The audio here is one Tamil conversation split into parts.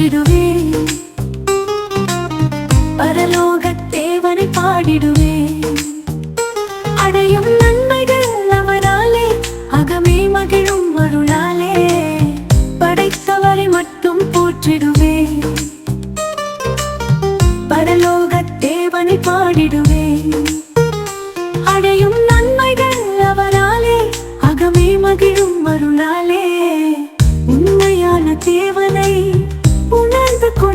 போற்றிடுவேன் பரலோக தேவனை பாடிடுவே. அடையும் நன்மைகள் அவராலே அகமே மகிழும் அருளாலே. படைத்தவரை மட்டும் போற்றிடுவே. பரலோக தேவனை பாடிடுவே.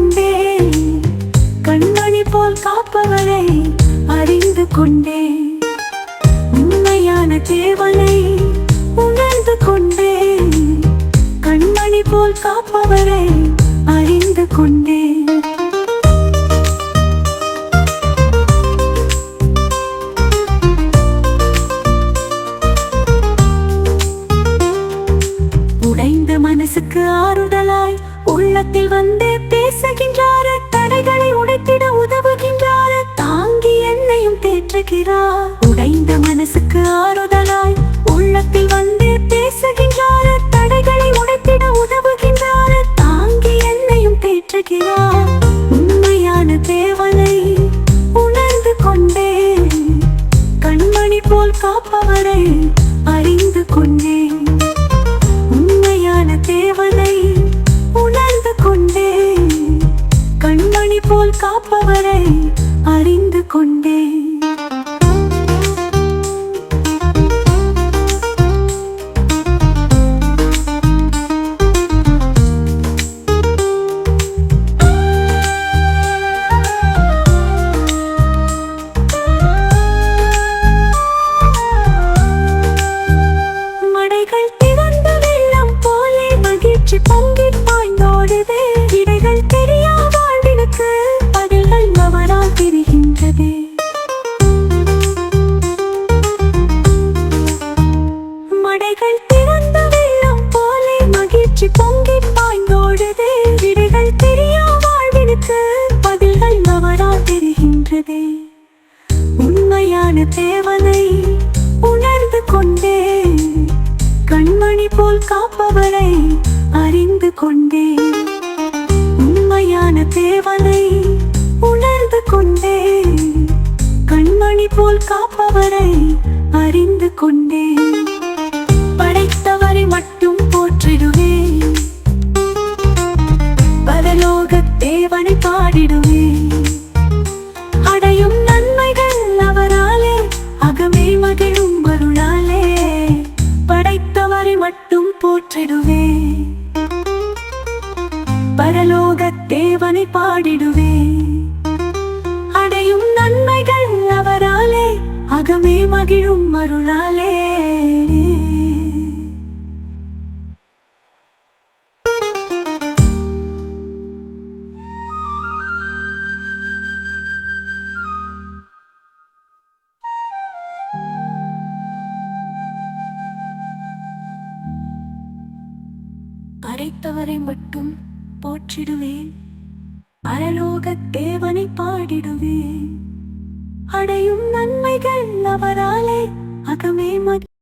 கொண்டேன். கண்மணி போல் காப்பவரை அறிந்து கொண்டேன். உண்மையான தேவனை உணர்ந்து கொண்டேன். கண்மணி போல் காப்பவரை பேசுகின்றார் தடைகளை உடைத்திட உதவுகின்றார் தாங்கி என்னையும் தேற்றுகிறார். உடைந்த மனசுக்கு ஆறுதலாய் உள்ளத்தில் வந்து பேசுகின்றார் தடைகளை உடைத்திட உதவுகின்றார் தாங்கி என்னையும் தேற்றுகிறார். உண்மையான தேவனை உணர்ந்து கொண்டேன். கண்மணி போல் காப்பவரை அறிந்து கொண்டேன். போல் காப்பவரை அறிந்து கொண்டேன். தேவனை உணர்ந்து கொண்டேன் கண்மணி போல் காப்பவரை அறிந்து கொண்டேன் உண்மையான தேவனை உணர்ந்து கொண்டேன் கண்மணி போல் காப்பவரை அறிந்து கொண்டேன் படைத்தவரை மட்டும் போற்றிடுவேன். பரலோக தேவனை பாடிடுவேன். போற்றிடுவே. பரலோக தேவனை பாடிடுவே. அடையும் நன்மைகள் அவராலே அகமே மகிழும் அருளாலே. படைத்தவரை மட்டும் போற்றிடுவேன். பரலோகத் தேவனை பாடிடுவேன். அடையும் நன்மைகள் அவராலே அகமே மகி